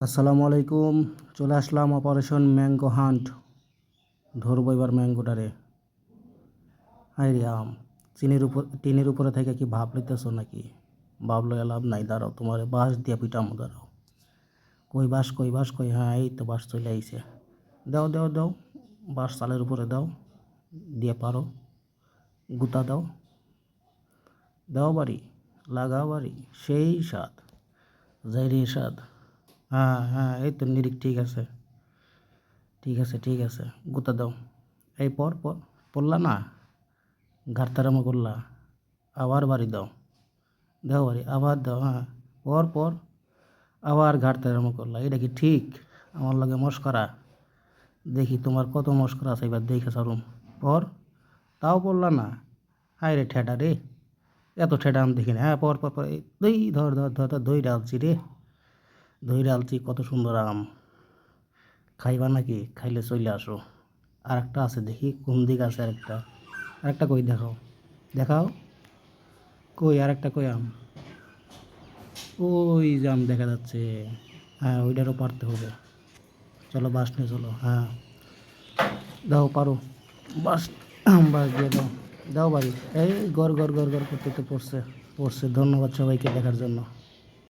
আসসালামু আলাইকুম। চলে আসলাম অপারেশন ম্যাঙ্গো হান্ট ধরবো এবার ম্যাঙ্গোটারে। হাই আম, চিনির উপর টিনের উপরে থেকে কি ভাব লইতেছো নাকি? ভাবলো লাভ নাই, দাঁড়াও, তোমার বাঁশ দিয়ে পিটামো, দাঁড়াও। কই বাঁশ কই বাঁশ, কই হ্যাঁ এই তো বাঁশ চলে আইছে। দাও দাও দাও, বাঁশ চালের উপরে দাও, দিয়ে পারো। গুতা দাও। দাও বাড়ি, লাগাও বাড়ি, সেই স্বাদ রে স্বাদ। হ্যাঁ হ্যাঁ এই তো নিরিক ঠিক আছে। ঠিক আছে ঠিক আছে, গুতা দাও। এই পর পর, পড়লা না? ঘাটতারামো করলা। আবার বাড়ি দাও। দাও বাড়ি, আবার দাও হ্যাঁ। পর পর, আবার ঘাটতারামো করলা। এটা কি ঠিক? আমার লগে মস্করা। দেখি তোমার কত মস্করা আছে, এবার দেখে সারুম। পর, তাও পড়লা না? হায় রে ঠেটা রে। এত ঠেটা আমি দেখি না হ্যাঁ পর পর পর, এই দই ধর ধর ধর ধর দই ডালছি রে। দই ডালছি কত সুন্দর আম। খাইবা নাকি? খাইলে চলে আসো। আর একটা আছে দেখি, কোন দিক আছে আরেকটা? আরেকটা কই দেখাও। দেখাও। কই, আরেকটা কই আম? ওই যে আম দেখা যাচ্ছে। হ্যাঁ ওইটারও পারতে হবে। চলো বাস নিয়ে চলো। হ্যাঁ। দাও, পারো। বাস বাস দিয়ে দাও। দাও বাড়ি এই গড় গড় গড় গড় করতে তো পড়ছে পড়ছে। ধন্যবাদ সবাইকে দেখার জন্য।